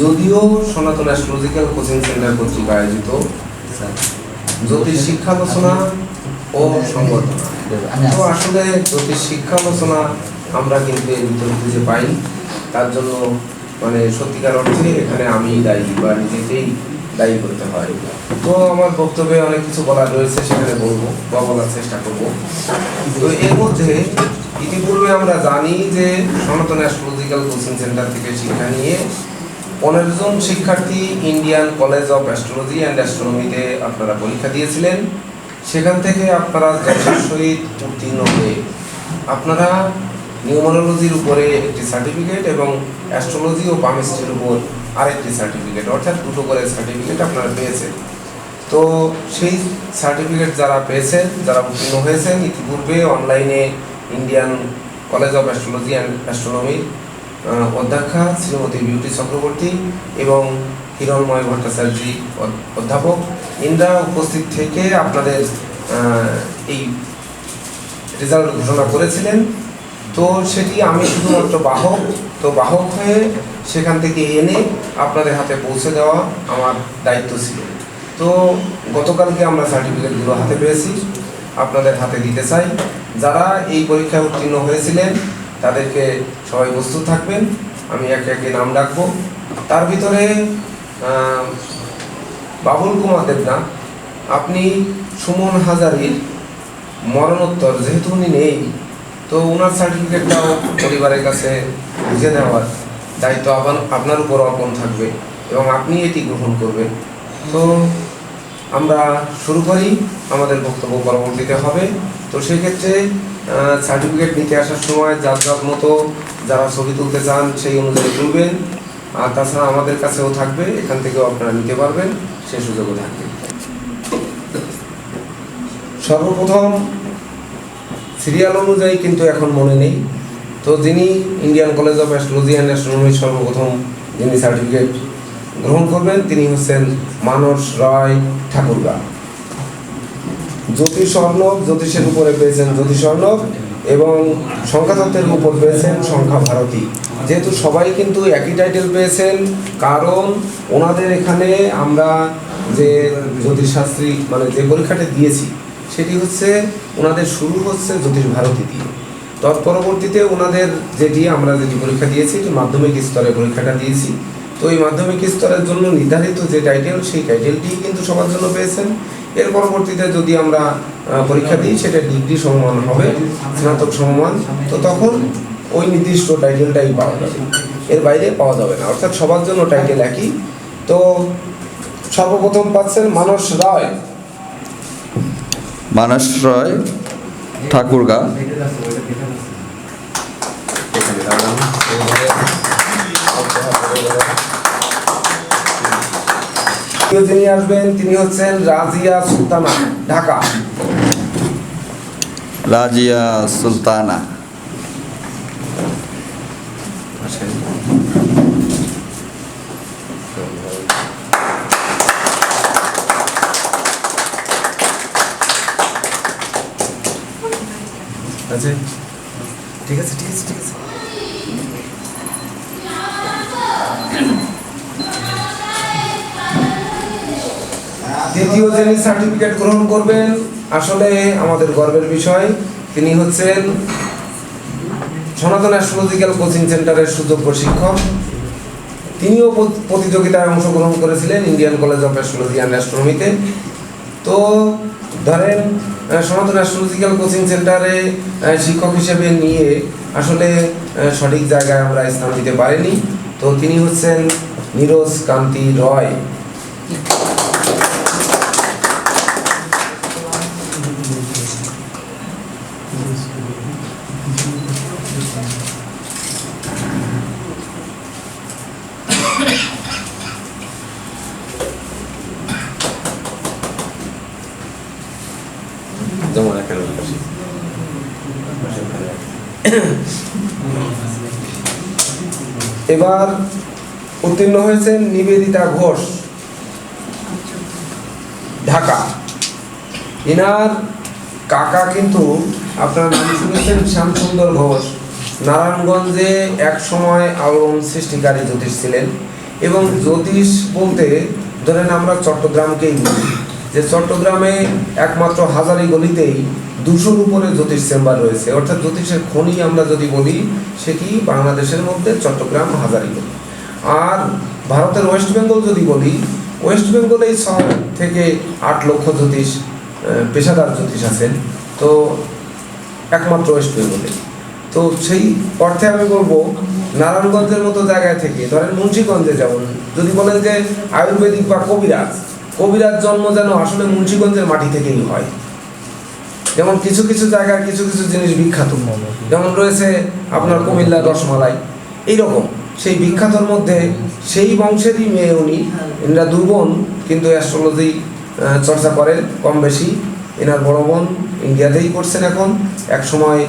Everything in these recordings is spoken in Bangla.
যদিও সনাতন অ্যাস্ট্রোলজিক্যাল কোচিং সেন্টার কর্তৃক আয়োজিত জ্যোতিষ শিক্ষা শিক্ষালোচনা ও সংবর্ধনা। তো আসলে জ্যোতিষ শিক্ষা শিক্ষালোচনা আমরা কিন্তু এর ভিতরে খুঁজে পাই তার জন্য মানে সত্যিকার অর্থে এখানে আমি দায়ী বা নিজেকেই দায়ী করতে হয়। তো আমার বক্তব্যে অনেক কিছু বলার রয়েছে, সেখানে বলব বা বলার চেষ্টা করব। তো এর মধ্যে ইতিপূর্বে আমরা জানি যে সনাতন অ্যাস্ট্রোলজিক্যাল কোচিং সেন্টার থেকে শিক্ষা নিয়ে পনেরো জন শিক্ষার্থী Indian college of astrology and অ্যাস্ট্রোনমিতে আপনারা পরীক্ষা দিয়েছিলেন। সেখান থেকে আপনারা যশের সহিত উত্তীর্ণ হয়ে আপনারা নিউমোরোলজির উপরে একটি সার্টিফিকেট এবং অ্যাস্ট্রোলজি ও পামিস্ট্রির উপর আরেকটি সার্টিফিকেট অর্থাৎ দুটো করে সার্টিফিকেট আপনারা পেয়েছেন। তো সেই সার্টিফিকেট যারা পেয়েছেন, যারা উত্তীর্ণ হয়েছেন, ইতিপূর্বে অনলাইনে Indian college of astrology and অ্যাস্ট্রোনমির অধ্যক্ষা শ্রীমতী বিউটি চক্রবর্তী এবং হিরণময় ভট্টাচার্য অধ্যাপক। ইন্দ্রা উপস্থিত থেকে আপনাদের এই রেজাল্ট ঘোষণা করেছিলেন। তো সেটি আমি শুধুমাত্র বাহক, তো বাহক হয়ে সেখান থেকে এনে আপনাদের হাতে পৌঁছে দেওয়া আমার দায়িত্ব ছিল। তো গতকালকে আমরা সার্টিফিকেটগুলো হাতে পেয়েছি। আপনাদের হাতে দিতে চাই। যারা এই পরীক্ষায় উত্তীর্ণ হয়েছিলেন, তাদেরকে সবাই প্রস্তুত থাকবেন। আমি একে একে নাম ডাকবো। তার ভিতরে বাবুল কুমার দেবনা, আপনি সুমন হাজারির মরণোত্তর, যেহেতু উনি নেই, তো ওনার সার্টিফিকেটটাও পরিবারের কাছে বুঝে দেওয়ার দায়িত্ব আপনার উপর অর্পণ থাকবে এবং আপনি এটি গ্রহণ করবেন। তো আমরা শুরু করি, আমাদের বক্তব্য পরবর্তীতে হবে। তো সেক্ষেত্রে সার্টিফিকেট নিতে আসার সময় যার যার মতো যারা ছবি তুলতে চান, সেই অনুযায়ী তুলবেন। আর তাছাড়া আমাদের কাছেও থাকবে, এখান থেকেও আপনারা নিতে পারবেন, সে সুযোগও থাকবে। সর্বপ্রথম সিরিয়াল অনুযায়ী কিন্তু এখন মনে নেই। তো যিনি Indian college of astrology and অ্যাস্ট্রোনমির সর্বপ্রথম যিনি সার্টিফিকেট গ্রহণ করবেন তিনি হচ্ছেন মানস রায় ঠাকুরগা। জ্যোতিষ অর্ণব জ্যোতিষের উপরে পেয়েছেন জ্যোতিষ অর্ণব এবং সংখ্যাতত্ত্বের উপর পেয়েছেন সংখ্যা ভারতী যেহেতু সবাই কিন্তু একই টাইটেল পেয়েছেন, কারণ ওনাদের এখানে আমরা যে জ্যোতিষশাস্ত্রী মানে যে পরীক্ষাটা দিয়েছি, সেটি হচ্ছে ওনাদের শুরু হচ্ছে জ্যোতিষ ভারতী দিয়ে। তৎপরবর্তীতে ওনাদের যেটি আমরা যেটি পরীক্ষা দিয়েছি মাধ্যমিক স্তরে পরীক্ষাটা দিয়েছি। তো এই মাধ্যমিক স্তরের জন্য নির্ধারিত যে টাইটেল সেই টাইটেলটি কিন্তু সবার জন্য পেয়েছেন। এর পরবর্তীতে যদি আমরা পরীক্ষা দিই, সেটা ডিগ্রি সমমান হবে, স্নাতক সমমান। তো তখন ওই নির্দিষ্ট টাইটেলটাই পাওয়া যাবে। এর বাইরে পাওয়া যাবে না। অর্থাৎ সবার জন্য টাইটেল একই। তো সর্বপ্রথম পাচ্ছেন মানস রায়। মানস রায় ঠাকুরগা। দ্বিতীয় যিনি আসবেন তিনি হচ্ছেন রাজিয়া সুলতানা ঢাকা। রাজিয়া সুলতানা। আছে ঠিক আছে ঠিক আছে ঠিক আছে। দ্বিতীয় যিনি সার্টিফিকেট গ্রহণ করবেন, আসলে আমাদের গর্বের বিষয়, তিনি হচ্ছেন সনাতন অ্যাস্ট্রোলজিক্যাল কোচিং সেন্টারের সুযোগ্য শিক্ষক। তিনিও প্রতিযোগিতায় অংশগ্রহণ করেছিলেন Indian college of astrology and অ্যাস্ট্রোনমিতে তো। ধরেন সনাতন অ্যাস্ট্রোলজিক্যাল কোচিং সেন্টারে শিক্ষক হিসেবে নিয়ে আসলে সঠিক জায়গায় আমরা স্থান দিতে পারিনি। তো তিনি হচ্ছেন নীরজ কান্তি রয় যেমন এখানে বসি। এবার উত্তীর্ণ হয়েছেন নিবেদিতা ঘোষ, ঢাকা। এনার কাকা কিন্তু আপনার নাম শুনেছেন শ্যামসুন্দর ঘোষ। নারায়ণগঞ্জে এক সময় আলোড়ন সৃষ্টিকারী জ্যোতিষ ছিলেন এবং জ্যোতিষ বলতে ধরেন আমরা চট্টগ্রামকেই বলি। যে চট্টগ্রামে একমাত্র হাজারি গলিতেই দুশোর উপরে জ্যোতিষ চেম্বার রয়েছে। অর্থাৎ জ্যোতিষের খনি আমরা যদি বলি, সেটি বাংলাদেশের মধ্যে চট্টগ্রাম, হাজারি আর ভারতের ওয়েস্ট বেঙ্গল যদি বলি, ওয়েস্ট বেঙ্গলেই ছয় থেকে আট লক্ষ জ্যোতিষ পেশাদার জ্যোতিষ আছেন। তো একমাত্র ওয়েস্ট বেঙ্গলে। তো সেই অর্থে আমি বলব, নারায়ণগঞ্জের মতো জায়গায় থেকে, ধরেন মুন্সীগঞ্জে যেমন, যদি বলেন যে আয়ুর্বেদিক বা কবিরাজ কবিরাজ জন্ম যেন আসলে মুন্সীগঞ্জের মাটি থেকেই হয়। যেমন কিছু কিছু জায়গায় কিছু কিছু জিনিস বিখ্যাত যেমন রয়েছে আপনার কুমিল্লার রসমালাই। এইরকম। সেই বিখ্যাতর মধ্যে সেই বংশেরই মেয়ে উনি। এনারা দু বোন, কিন্তু অ্যাস্ট্রোলজি চর্চা করেন কম বেশি। এনার বড় বোন ইন্ডিয়াতেই করছেন এখন। এক সময়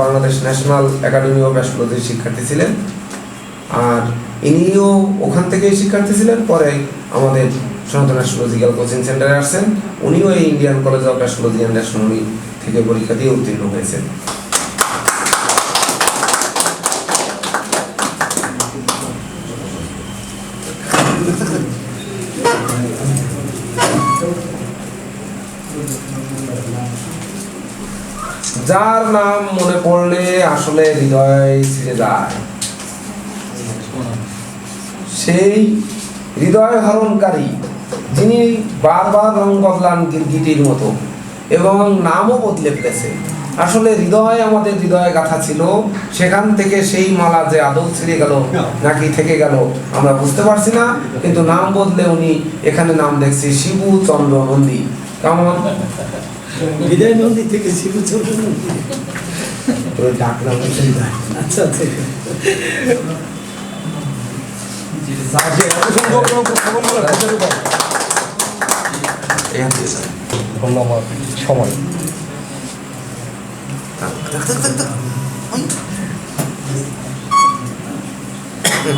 বাংলাদেশ ন্যাশনাল একাডেমি অফ অ্যাস্ট্রোলজির শিক্ষার্থী ছিলেন। আর ইনিও ওখান থেকেই শিক্ষার্থী ছিলেন। পরে আমাদের সনাতন অ্যাস্ট্রোলজিক্যাল কোচিং সেন্টারে আসছেন। উনিও এই Indian college of astrology and astronomy থেকে পরীক্ষা দিয়ে উত্তীর্ণ হয়েছেন। যার নাম মনে পড়লে আসলে হৃদয় ছিঁড়ে যায়। সেই হৃদয় হরণকারী যিনি বারবার রং বদলান গিরগিটির মতো এবং নামও বদলে ফেলেছে। আসলে হৃদয় আমাদের হৃদয়ে গাথা ছিল সেখান থেকে সেই মালা যে আদৌ ছিঁড়ে গেল নাকি থেকে গেল আমরা বুঝতে পারছি না কিন্তু নাম বদলে উনি এখানে নাম দেখছি শিবু চন্দ্র নন্দী কেমন? বিদায় নন্দী থেকে নন্দী ডাকনাম হচ্ছে হৃদয়। আচ্ছা আচ্ছা। হাতে স্যার। ধন্যবাদ। সময়।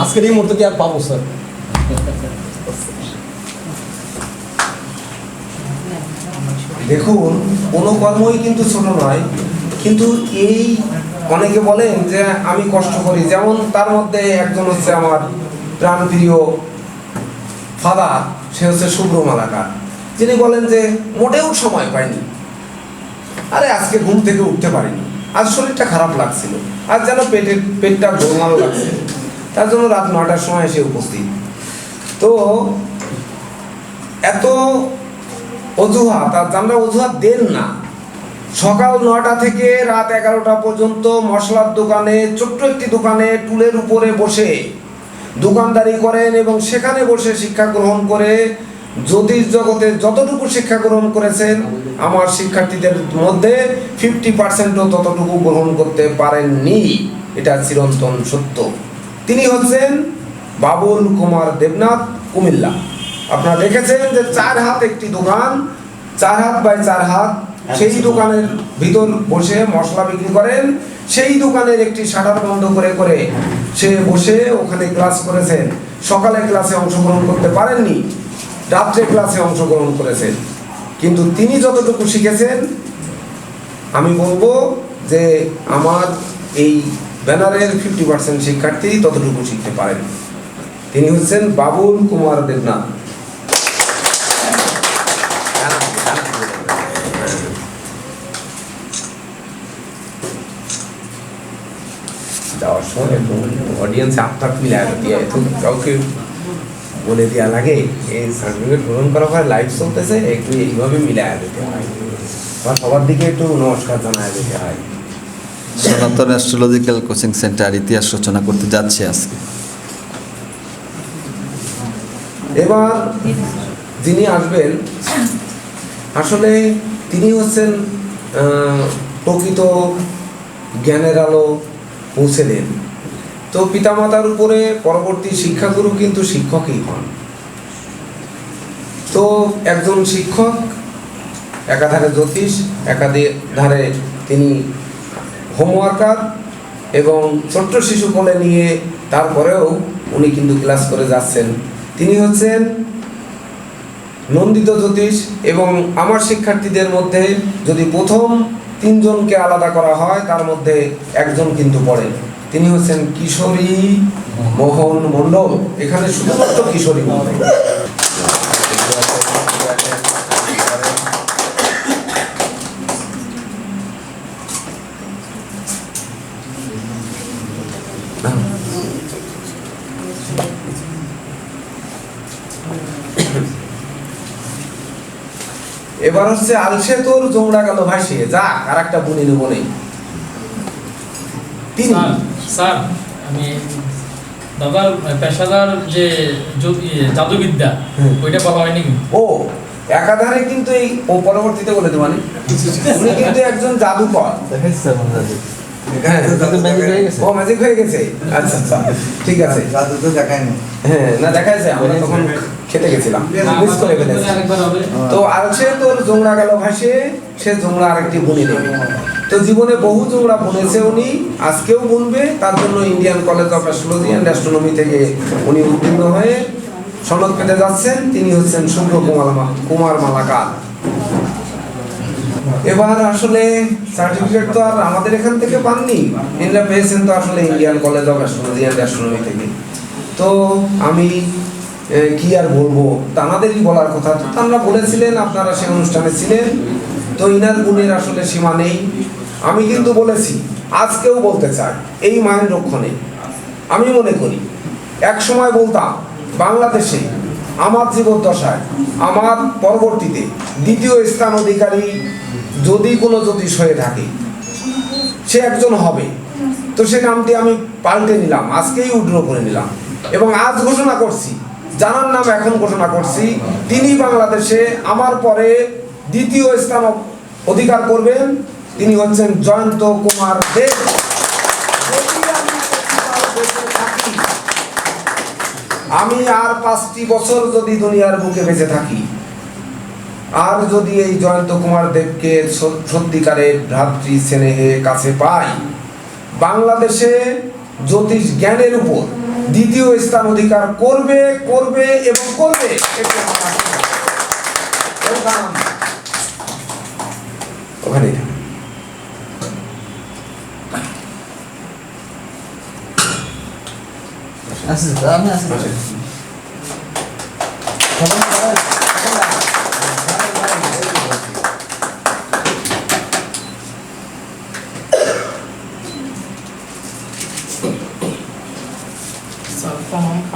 আজকের এই মুহূর্তে কি আর পাবো স্যার? দেখুন কোনো কর্মই কিন্তু ছোট নয়। কিন্তু এই অনেকে বলেন যে আমি কষ্ট করি। যেমন তার মধ্যে একজন হচ্ছে আমার প্রাণপ্রিয় ফাদার সে হচ্ছে শুভ্র মালাকার। যিনি বলেন যে মোটেও সময় পাইনি। আরে আজকে ঘুম থেকে উঠতে পারিনি। আজ শরীরটা খারাপ লাগছিল। আজ যেন পেটের, পেটটা গোলমাল লাগছে তার জন্য রাত নটার সময় এসে উপস্থিত। তো এত অজুহাত, আর আমরা অজুহাত দেন না। সকাল নটা থেকে রাত এগারোটা পর্যন্ত মশলার দোকানে, ছোট্ট একটি দোকানে টুলের উপরে বসে দোকানদারি করেন এবং সেখানে বসে শিক্ষা গ্রহণ করে জ্যোতিষ জগতে যতটুকু শিক্ষা গ্রহণ করেছেন, আমার শিক্ষার্থীদের মধ্যে ফিফটি পার্সেন্টও ততটুকু গ্রহণ করতে পারেননি। এটা চিরন্তন সত্য। তিনি হচ্ছেন বাবুল কুমার দেবনাথ কুমিল্লা। আপনারা দেখেছেন যে চার হাত একটি দোকান, চার হাত বাই চার হাত, সেই দোকানের ভিতর বসে মশলা বিক্রি করেন, সেই দোকানের একটি শাটার বন্ধ করে করে সে বসে ওখানে ক্লাস করেছেন। সকালে ক্লাসে অংশগ্রহণ করতে পারেননি। রাত্রে ক্লাসে অংশগ্রহণ করেছেন। কিন্তু তিনি যতটুকু শিখেছেন, আমি বলব যে আমার এই ব্যানারের ফিফটি পার্সেন্ট শিক্ষার্থী ততটুকু শিখতে পারেন। তিনি হচ্ছেন বাবুল কুমার দেবনাথ। যাওয়ার সময় অডিয়েন্স আপনার মিলায় দিয়ে কাউকে বলে দেওয়া লাগে এই সার্টিফিকেট গ্রহণ করার পরে লাইভ চলতেছে একটু এইভাবে মিলায় দিতে হয়। বা সবার দিকে একটু নমস্কার জানায় দিতে হয়। সনাতন অ্যাস্ট্রোলজিক্যাল কোচিং সেন্টার ইতিহাস রচনা করতে যাচ্ছে আজকে। এবার যিনি আসবেন আসলে তিনি হচ্ছেন প্রকৃত জ্ঞানের আলো পৌঁছে দেন। তো পিতামাতার উপরে পরবর্তী শিক্ষাগুরু কিন্তু শিক্ষকই হন। তো একজন শিক্ষক, একাধারে জ্যোতিষ, একাধারে তিনি হোমওয়ার্কার এবং ছোট্ট শিশু কোলে নিয়ে তারপরেও উনি কিন্তু ক্লাস করে যাচ্ছেন। তিনি হচ্ছেন নন্দিত জ্যোতিষ এবং আমার শিক্ষার্থীদের মধ্যে যদি প্রথম তিনজনকে আলাদা করা হয়, তার মধ্যে একজন কিন্তু পড়েন। তিনি হচ্ছেন কিশোরী মোহন মণ্ডল। এখানে শুধুমাত্র কিশোরী মণ্ডল এবার হচ্ছে আলসে তোর জোংড়া গেল ভাসিয়ে। যা আর একটা বুনি নেব নেই। তিনি? স্যার আমি দাদার পেশাদার যে ইয়ে, জাদুবিদ্যা ওইটা বলা হয়নি ও একাধারে কিন্তু এই ও পরবর্তীতে বলে দেবানি উনি কিন্তু একজন জাদুকর। হয় হ্যাঁ হয়ে? ও ম্যাজিক হয়ে গেছে। আচ্ছা আচ্ছা ঠিক আছে। জাদু তো দেখায়নি। হ্যাঁ না দেখাইছে আমরা তখন খেতে গেছিলাম। মিস করে ফেলেছি। আরেকবার হবে। তো আছে তোর জোংড়া গেল ভাসে সে জোংড়া আরেকটি বুনে নেবে তো জীবনে বহু জোংড়া বুনেছে উনি আজকেও বুনবে, তার জন্য Indian college of astrology and astronomy থেকে উনি উত্তীর্ণ হয়ে সনদ পেতে যাচ্ছেন। তিনি হচ্ছেন শুভ্র কুমার কুমার মালাকার। এবার আসলে সার্টিফিকেট তো আর আমাদের এখান থেকে পাননি ইনরা পেয়েছেন তো আসলে Indian college of astrology and astronomy থেকে। তো আমি কি আর বলব তানাদেরই বলার কথা। তো তারা বলেছিলেন, আপনারা সেই অনুষ্ঠানে ছিলেন, তো ইনার গুণের আসলে সীমা নেই। আমি কিন্তু বলেছি, আজকেও বলতে চাই, এই মায়ের রক্ষণে আমি মনে করি এক সময় বলতাম, বাংলাদেশে আমার জীবদ্দশায়, আমার পরবর্তীতে দ্বিতীয় স্থান অধিকারী যদি কোনো জ্যোতিষ হয়ে থাকে, সে একজন হবে। তো সে নামটি আমি পাল্টে নিলাম, আজকেই উড্র করে নিলাম। এবং আজ ঘোষণা করছি জানার নাম এখন ঘোষণা করছি, তিনি বাংলাদেশে আমার পরে দ্বিতীয় স্থান অধিকার করবেন তিনি হচ্ছেন জয়ন্ত কুমার দেব। আমি আর পাঁচটি বছর যদি দুনিয়ার বুকে বেঁচে থাকি, আর যদি এই জয়ন্ত কুমার দেবকে সত্যিকারের ভ্রাতৃ স্নেহে কাছে পাই, বাংলাদেশে জ্যোতিষ জ্ঞানের উপর দ্বিতীয় স্থান অধিকার করবে করবে এবং করবে এটি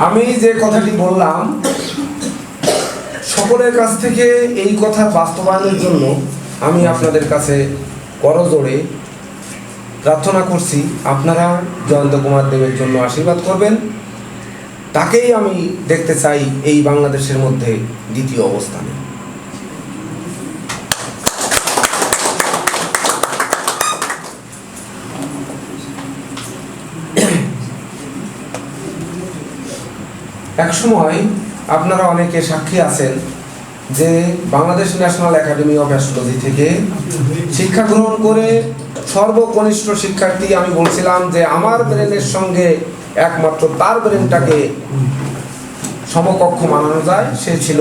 আমি যে কথাটি বললাম সকলের কাছ থেকে এই কথা বাস্তবায়নের জন্য আমি আপনাদের কাছে করজোড়ে প্রার্থনা করছি। আপনারা জয়ন্ত কুমার দেবের জন্য আশীর্বাদ করবেন। তাকেই আমি দেখতে চাই এই বাংলাদেশের মধ্যে দ্বিতীয় অবস্থানে। এক সময় আপনারা অনেকে সাক্ষী আছেন যে Bangladesh national academy of astrology থেকে শিক্ষা গ্রহণ করে সর্বকনিষ্ঠ শিক্ষার্থী আমি বলছিলাম যে আমার ব্রেনের সঙ্গে একমাত্র তার ব্রেনটাকে সমকক্ষ মানানো যায় সে ছিল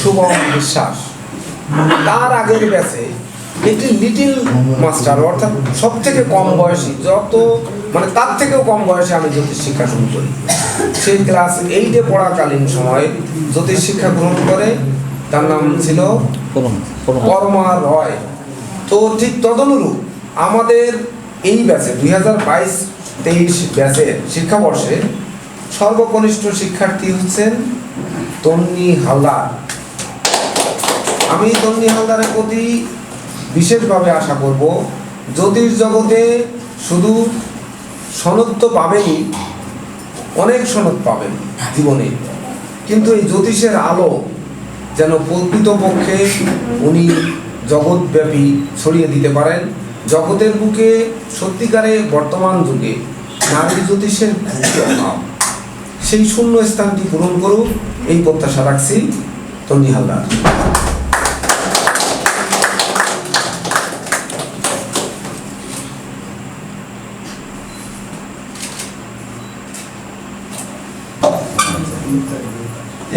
শুভম বিশ্বাস। তার আগের ব্যাচে একটি লিটিল মাস্টার অর্থাৎ সব থেকে কম বয়সী যত মানে তার থেকেও কম বয়সে আমি জ্যোতিষ শিক্ষা শুরু করি। সেই ক্লাস এইটে পড়াকালীন সময়ে জ্যোতিষ শিক্ষা গ্রহণ করে। তার নাম ছিল কর্মা রয়। তো ঠিক তদনুরূপ আমাদের এই ব্যাচে, দুই হাজার বাইশ, তেইশ ব্যাচের শিক্ষাবর্ষে সর্বকনিষ্ঠ শিক্ষার্থী হচ্ছেন তন্নি হালদার। আমি তন্নি হালদারের প্রতি বিশেষভাবে আশা করব, জ্যোতিষ জগতে শুধু সনদ তো পাবেনই, অনেক সনদ পাবেন জীবনে, কিন্তু এই জ্যোতিষের আলো যেন প্রকৃতপক্ষে উনি জগৎব্যাপী ছড়িয়ে দিতে পারেন। জগতের বুকে সত্যিকারে বর্তমান যুগে নারী জ্যোতিষের সেই শূন্য স্থানটি পূরণ করুক, এই প্রত্যাশা রাখছি। তন্নি হালদার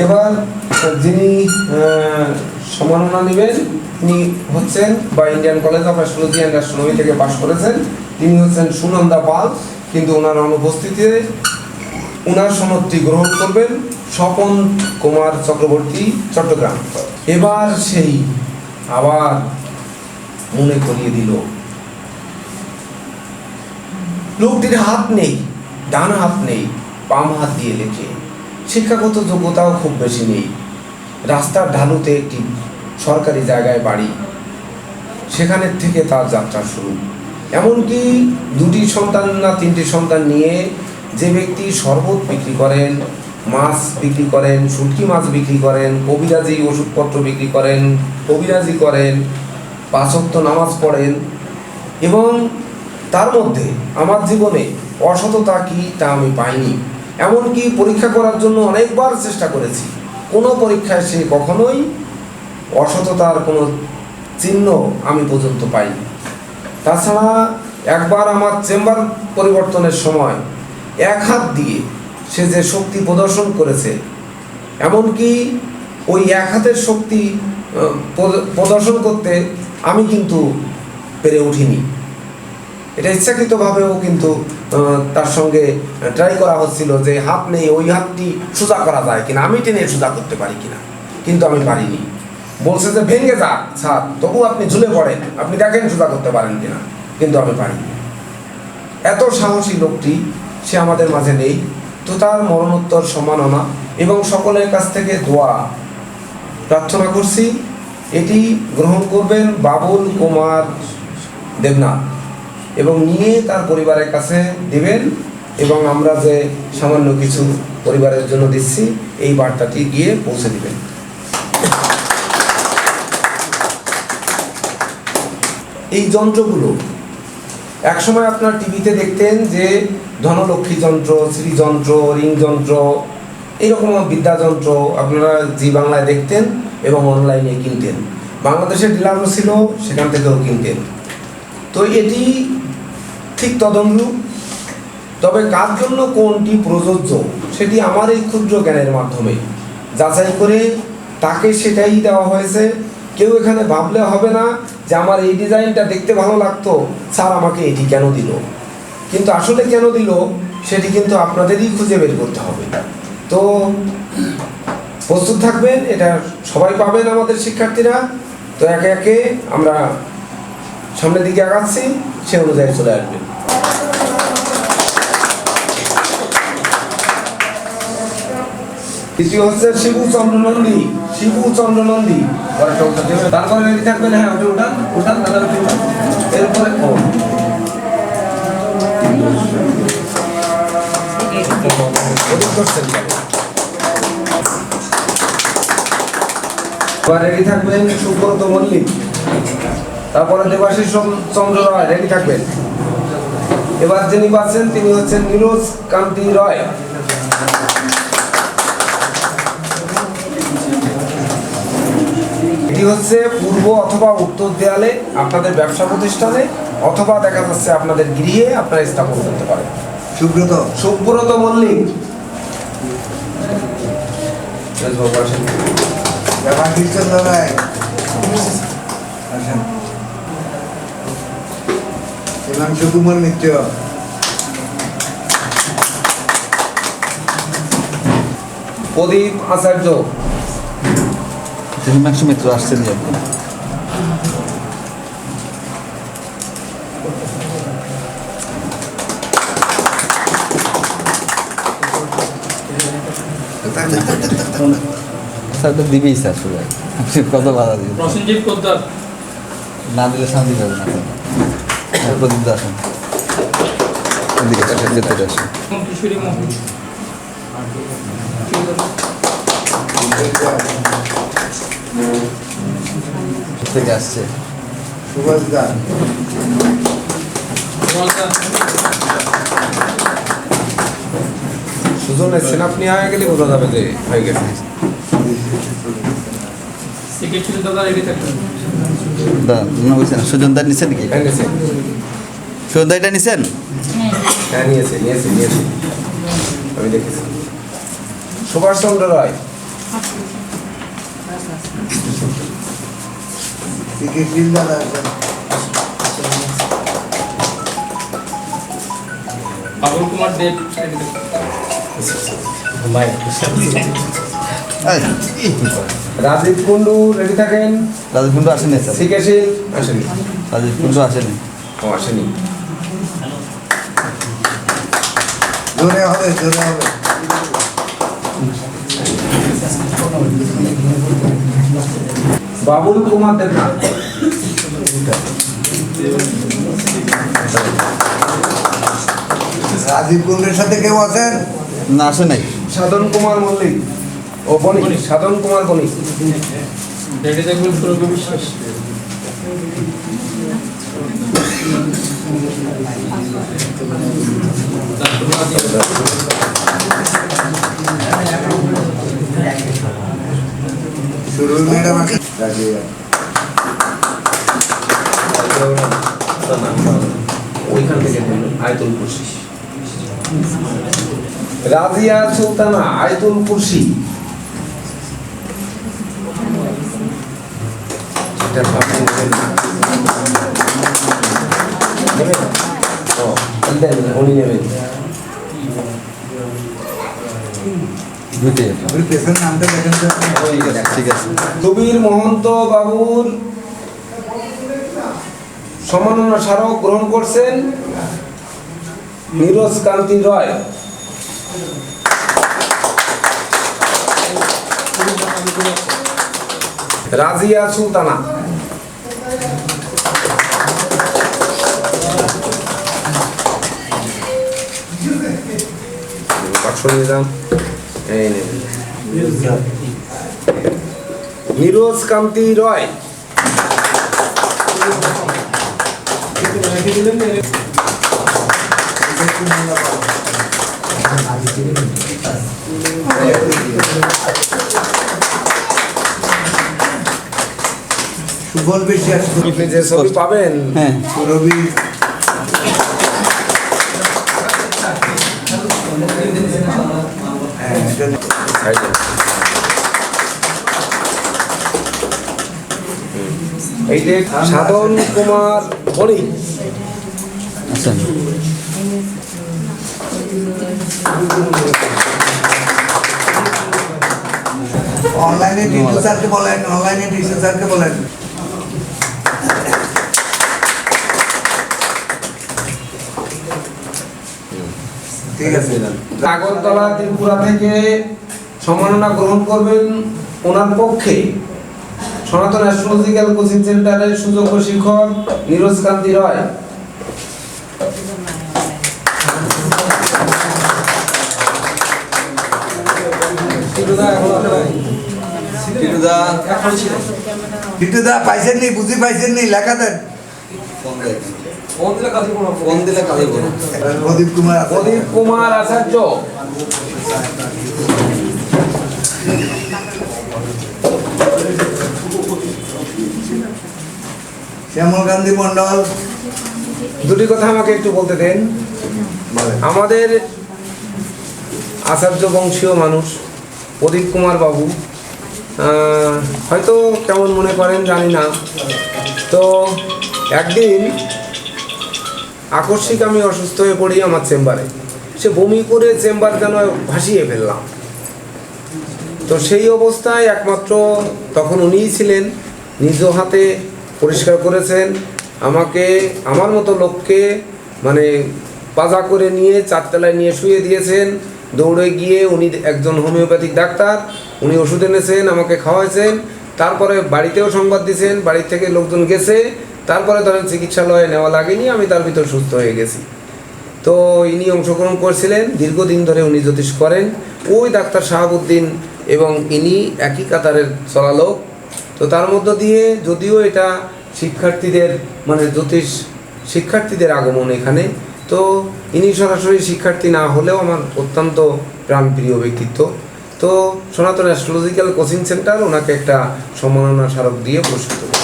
এবার যিনি সম্মাননা নেবেন। তিনি হচ্ছেন বা Indian college of astrology and astronomy থেকে পাশ করেছেন। তিনি হচ্ছেন সুনন্দা পাল। কিন্তু ওনার অনুপস্থিতিতে ওনার সনদটি গ্রহণ করবেন স্বপন কুমার চক্রবর্তী, চট্টগ্রাম। এবার সেই আবার মনে করিয়ে দিল। লোকটির হাত নেই, ডান হাত নেই, বাম হাত দিয়ে লেখে। শিক্ষাগত যোগ্যতাও খুব বেশি নেই। রাস্তার ঢালুতে একটি সরকারি জায়গায় বাড়ি। সেখানের থেকে তার যাত্রা শুরু। এমনকি দুটি সন্তান না তিনটি সন্তান নিয়ে যে ব্যক্তি শরবত বিক্রি করেন, মাছ বিক্রি করেন, শুটকি মাছ বিক্রি করেন, কবিরাজি ওষুধপত্র বিক্রি করেন, কবিরাজি করেন পাঁচক্ত নামাজ পড়েন এবং তার মধ্যে আমার জীবনে অসততা কি তা আমি পাইনি। এমনকি পরীক্ষা করার জন্য অনেকবার চেষ্টা করেছি। কোনো পরীক্ষায় সে কখনোই অসততার কোনো চিহ্ন আমি পর্যন্ত পাইনি। তাছাড়া একবার আমার চেম্বার পরিবর্তনের সময় এক হাত দিয়ে সে যে শক্তি প্রদর্শন করেছে, এমনকি ওই এক হাতের শক্তি প্রদর্শন করতে আমি কিন্তু পেরে উঠিনি। এটা ইচ্ছাকৃতভাবেও কিন্তু তার সঙ্গে ট্রাই করা হচ্ছিল যে হাত নেই, ওই হাতটি সোজা করা যায় কিনা, আমি টেনে সোজা করতে পারি কিনা, কিন্তু আমি পারিনি। বলছে যে ভেঙে যাক ছাদ তবু আপনি ঝুলে পড়েন। আপনি দেখেন সোজা করতে পারেন কিনা। কিন্তু আমি পারিনি। এত সাহসী লোকটি, সে আমাদের মাঝে নেই। তো তার মরণোত্তর সম্মাননা এবং সকলের কাছ থেকে দোয়া প্রার্থনা করছি। এটি গ্রহণ করবেন বাবুল কুমার দেবনাথ এবং নিয়ে তার পরিবারের কাছে দেবেন এবং আমরা যে সামান্য কিছু পরিবারের জন্য দিচ্ছি, এই বার্তাটি গিয়ে পৌঁছে দিবেন। এই যন্ত্রগুলো। একসময় আপনার টিভিতে দেখতেন যে ধনলক্ষ্মী যন্ত্র, শ্রীযন্ত্র রিং যন্ত্র এইরকম বিদ্যাযন্ত্র আপনারা জি বাংলায় দেখতেন এবং অনলাইনে কিনতেন। বাংলাদেশের ডিলারও ছিল, সেখান থেকেও কিনতেন। তো এটি ঠিক তদনুরূপ তবে কার জন্য কোনটি প্রযোজ্য, সেটি আমার এই ক্ষুদ্র জ্ঞানের মাধ্যমে। যাচাই করে তাকে সেটাই দেওয়া হয়েছে। কেউ এখানে ভাবলে হবে না যে আমার এই ডিজাইনটা দেখতে ভালো লাগতো, স্যার আমাকে এটি কেন দিল? কিন্তু আসলে কেন দিল, সেটি কিন্তু আপনাদেরই খুঁজে বের করতে হবে। তো প্রস্তুত থাকবেন, এটা সবাই পাবেন আমাদের শিক্ষার্থীরা। তো একে একে আমরা সামনের দিকে আগাচ্ছি, সে অনুযায়ী চলে আসবেন। তৃতীয় হচ্ছে শিবু চন্দ্র নন্দী শিবু চন্দ্র নন্দী। পরেরটা দেবেন। তারপরে থাকবেন হ্যাঁ ওটা উঠান উঠান দাদা উঠে উঠান এরপরে রেডি থাকবেন সুব্রত মল্লিক। তারপরে দেবাশিস চন্দ্র- চন্দ্র রায় রেডি থাকবেন। এবার যিনি পাচ্ছেন তিনি হচ্ছেন নীরজ কান্তি রয়। এটি হচ্ছে পূর্ব অথবা উত্তর দেয়ালে আপনাদের ব্যবসা প্রতিষ্ঠানে অথবা দেখা যাচ্ছে আপনাদের গৃহে আপনারা স্থাপন করতে পারেন। সুব্রত। সুব্রত মল্লিক। মিত্র। প্রদীপ আচার্য। হিমাংশু মিত্র আসছেন যে স্যার তো দিবেই স্যার সবাই। আপনি কত বাধা দিবেন। প্রসেনজিৎ না দিলে শান্তি পাবে না। প্রদীপ দা আসুন আসুন, কিশোরী থেকে আসছে। সুভাষ দাস। সুজন এসছেন আপনি হয়ে গেলে বোঝা যাবে যে হয়ে গেছে। সেক্রেটারি দাদা রেডি থাকবেন দা না বুঝছেন সুজন দা নিছেন নাকি? হ্যাঁ নিয়েছে সুজন দা এটা নিছেন? হ্যাঁ নিয়েছে নিয়েছে নিয়েছে। আমি দেখেছি। সুভাষ চন্দ্র রায়। আছেন পাবন কুমার দেব রাজীব কুন্ডু রেডি থাকেন? রাজীব কুণ্ডু আসেনি স্যার। আসেনি। রাজীব কুণ্ডু আসেনি। ও আসেনি। জোরে হবে জোরে হবে। বাবুল কুমার দেবনাথ রাজীব কুণ্ডের সাথে কেউ আছেন? না আসে নাই। সাধন কুমার মল্লিক। ও বণিক সাধন কুমার বণিক। বিশ্বাস সুরুল ম্যাডাম ওইখান থেকে আয়তুল কুরসি রাজিয়া সুলতানা আয়তুল কুরসি দেন, উনি নেবেন দুইটি আপনি পেছন নামটা দেখেন তো ঠিক আছে কবির মহন্ত বাবুর সম্মাননা স্মারক গ্রহণ করছেন নীরজ কান্তি রয়। রাজিয়া সুলতানা। বাক্স নিয়ে যান। নীরজ কান্তি রয়। সুফল বেশি আপনি যে ছবি পাবেন হ্যাঁ সুরভি হ্যাঁ এটা সাইডে। এই যে সাধন কুমার বণিক অনলাইনে টিচার স্যারকে বলেন অনলাইনে টিচার স্যারকে বলেন। ঠিক আছে। আগরতলা ত্রিপুরা থেকে সম্মাননা গ্রহণ করবেন ওনার পক্ষে। সনাতন অ্যাস্ট্রোলজিক্যাল কোচিং সেন্টারের সুযোগ্য শিক্ষক নিরোজ কান্তি রয়। টিটুদা পাইছেন নি বুঝি পাইছেন নি? লেখা দেন। ফোন দিলে কাজে প্রদীপ কুমার প্রদীপ কুমার আচার্য। শ্যামল গান্ধী মন্ডল দুটি কথা আমাকে একটু বলতে দেন। আমাদের আচার্য বংশীয় মানুষ প্রদীপ কুমার বাবু হয়তো কেমন মনে করেন জানি না। তো একদিন আকস্মিক আমি অসুস্থ হয়ে পড়ি আমার চেম্বারে। সে বমি করে চেম্বার যেন ভাসিয়ে ফেললাম। তো সেই অবস্থায় একমাত্র তখন উনিই ছিলেন নিজ হাতে পরিষ্কার করেছেন। আমাকে, আমার মতো লোককে মানে পাজা করে নিয়ে চারতলায় নিয়ে শুয়ে দিয়েছেন। দৌড়ে গিয়ে উনি একজন হোমিওপ্যাথিক ডাক্তার, উনি ওষুধ এনেছেন, আমাকে খাওয়াইছেন। তারপরে বাড়িতেও সংবাদ দিয়েছেন বাড়ি থেকে লোকজন গেছে। তারপরে ধরেন চিকিৎসালয়ে নেওয়া লাগেনি, আমি তার ভিতর সুস্থ হয়ে গেছি। তো ইনি অংশগ্রহণ করছিলেন, দীর্ঘদিন ধরে উনি জ্যোতিষ করেন। ওই ডাক্তার শাহাবুদ্দিন এবং ইনি একই কাতারের চলালোক। তো তার মধ্য দিয়ে যদিও এটা শিক্ষার্থীদের মানে জ্যোতিষ শিক্ষার্থীদের আগমন এখানে, তো ইনি সরাসরি শিক্ষার্থী না হলেও আমার অত্যন্ত প্রাণপ্রিয় ব্যক্তিত্ব। তো সনাতন অ্যাস্ট্রোলজিক্যাল কোচিং সেন্টার ওনাকে একটা সম্মাননা স্মারক দিয়ে পুরস্কৃত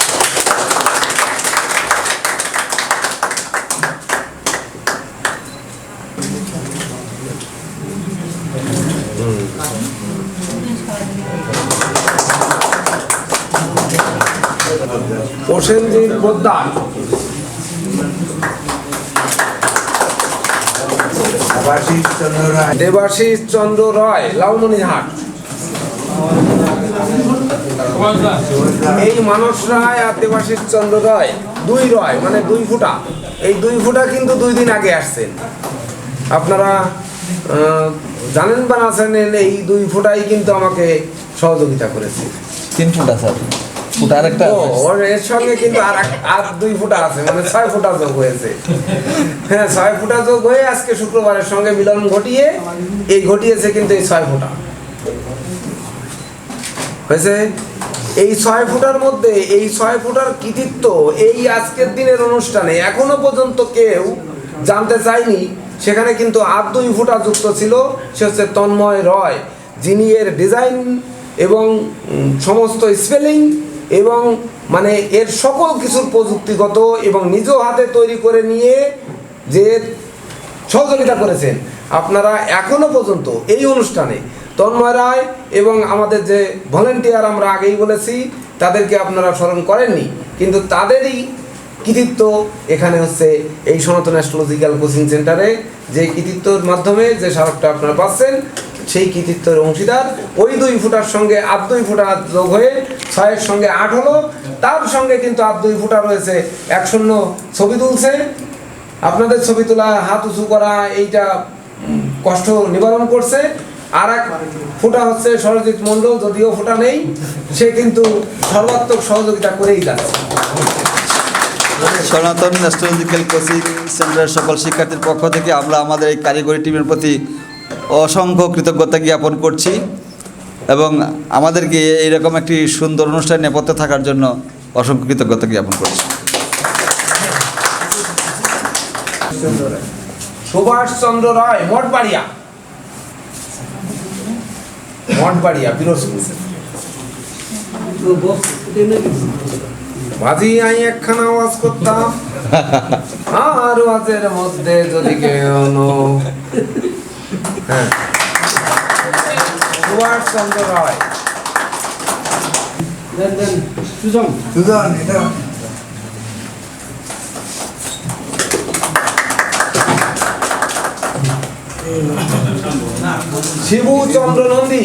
প্রসেনজিৎ পোদ্দার আবাসিস চন্দ্র রায়। দেবাশিস চন্দ্র এই মানস রায় আর দেবাশিস চন্দ্র রয় দুই রয় মানে দুই ফুটা। এই দুই ফুটা কিন্তু দুই দিন আগে আসছেন। আপনারা আহ, জানেন বা না জানেন এই দুই ফুটাই কিন্তু আমাকে সহযোগিতা করেছে। তিন ফুটা স্যার। ফুটা আরেকটা ও ওর এর সঙ্গে কিন্তু আর আর দুই ফুটা আছে মানে ছয় ফুটা যোগ হয়েছে। হ্যাঁ ছয় ফুটা যোগ হয়ে আজকে শুক্রবারের সঙ্গে মিলন ঘটিয়ে এই ঘটিয়েছে কিন্তু এই ছয় ফুটা। হয়েছে? এই ছয় ফুটার মধ্যে এই ছয় ফুটার কৃতিত্ব এই আজকের দিনের অনুষ্ঠানে এখনও পর্যন্ত কেউ জানতে চায়নি। সেখানে কিন্তু আর দুই ফুটা যুক্ত ছিল সে হচ্ছে তন্ময় রয় যিনি এর ডিজাইন এবং সমস্ত স্পেলিং এবং মানে এর সকল কিছুর প্রযুক্তিগত এবং নিজ হাতে তৈরি করে নিয়ে যে সহযোগিতা করেছেন, আপনারা এখনও পর্যন্ত এই অনুষ্ঠানে তন্ময় রায় এবং আমাদের যে ভলেন্টিয়ার আমরা আগেই বলেছি, তাদেরকে আপনারা স্মরণ করেননি, কিন্তু তাদেরই কৃতিত্ব এখানে হচ্ছে এই সনাতন অ্যাস্ট্রোলজিক্যাল কোচিং সেন্টারে যে কৃতিত্বর মাধ্যমে যে স্মারকটা আপনারা পাচ্ছেন সেই কৃতিত্বের অংশীদার। ওই দুই ফুটার সঙ্গে আট দুই ফুটা যোগ হয়ে ছয়ের সঙ্গে আট হলো। তার সঙ্গে কিন্তু আট দুই ফুটা রয়েছে, এক শূন্য ছবি তুলছে। আপনাদের ছবি তোলা, হাত উঁচু করা, এইটা কষ্ট নিবারণ করছে। আর এক ফুটা হচ্ছে সরজিৎ মণ্ডল, যদিও ফুটা নেই, সে কিন্তু সর্বাত্মক সহযোগিতা করেই যাচ্ছে। সনাতন অ্যাস্ট্রোলজিক্যাল কোচিং সেন্টারের সকল শিক্ষার্থীর পক্ষ থেকে আমরা আমাদের এই কারিগরি টিমের প্রতি অসংখ্য কৃতজ্ঞতা জ্ঞাপন করছি এবং আমাদেরকে এইরকম একটি সুন্দর অনুষ্ঠান নেপথ্যে থাকার জন্য অসংখ্য কৃতজ্ঞতা জ্ঞাপন করছি। সুভাষ চন্দ্র রায় মঠবাড়িয়া। মঠবাড়িয়া পিরোজপুর। মাঝি আমি একখানা আওয়াজ করতাম। আর ওয়াজের মধ্যে যদি কেউ নো- হ্যাঁ সুভাষ চন্দ্র রায় দেন দেন সুজন সুজন এটা শিবু চন্দ্র নন্দী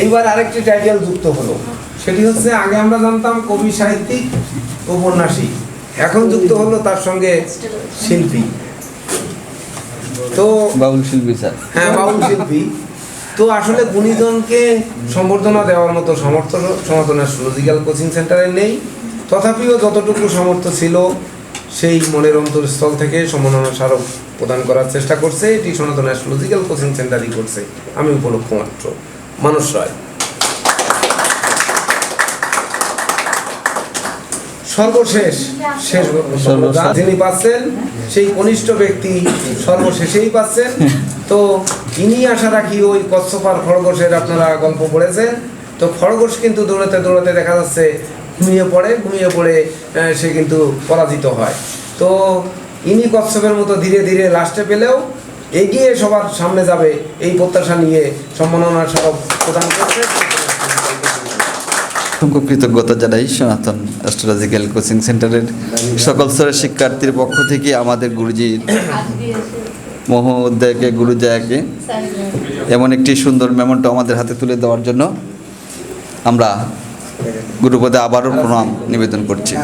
এইবার আরেকটি টাইটেল যুক্ত হলো। সেটি হচ্ছে আগে আমরা জানতাম কবি সাহিত্যিক উপন্যাসী। এখন যুক্ত হলো তার সঙ্গে শিল্পী। তো বাবুল শিল্পী স্যার। হ্যাঁ বাউল শিল্পী। তো আসলে গুণীজনকে সম্বর্ধনা দেওয়ার মতো সমর্থ সনাতন অ্যাস্ট্রোলজিক্যাল কোচিং সেন্টারে নেই। তথাপিও যতটুকু সমর্থ ছিল সেই মনের অন্তরস্থল থেকে সম্মাননা স্মারক প্রদান করার চেষ্টা করছে। এটি সনাতন অ্যাস্ট্রোলজিক্যাল কোচিং সেন্টারই করছে। আমি উপলক্ষ মাত্র। মানুষ রায় সর্বশেষ শেষ সর্বশেষ। যিনি পাচ্ছেন সেই কনিষ্ঠ ব্যক্তি সর্বশেষেই পাচ্ছেন। তো ইনি আশা রাখি ওই কচ্ছপার খড়গোশের আপনারা গল্প পড়েছেন। তো খড়গোশ কিন্তু দৌড়াতে দৌড়াতে দেখা যাচ্ছে ঘুমিয়ে পড়ে ঘুমিয়ে পড়ে সে কিন্তু পরাজিত হয়। তো ইনি কচ্ছপের মতো ধীরে ধীরে লাস্টে পেলেও এগিয়ে সবার সামনে যাবে এই প্রত্যাশা নিয়ে সম্মাননা সব প্রদান করছে। অসংখ্য কৃতজ্ঞতা জানাই সনাতন অ্যাস্ট্রোলজিক্যাল কোচিং সেন্টারের সকল স্তরের শিক্ষার্থীর পক্ষ থেকে আমাদের গুরুজির মহোদয়কে, গুরুজয়াকে এমন একটি সুন্দর মেমনটা আমাদের হাতে তুলে দেওয়ার জন্য আমরা গুরুপদে আবারও প্রণাম নিবেদন করছি।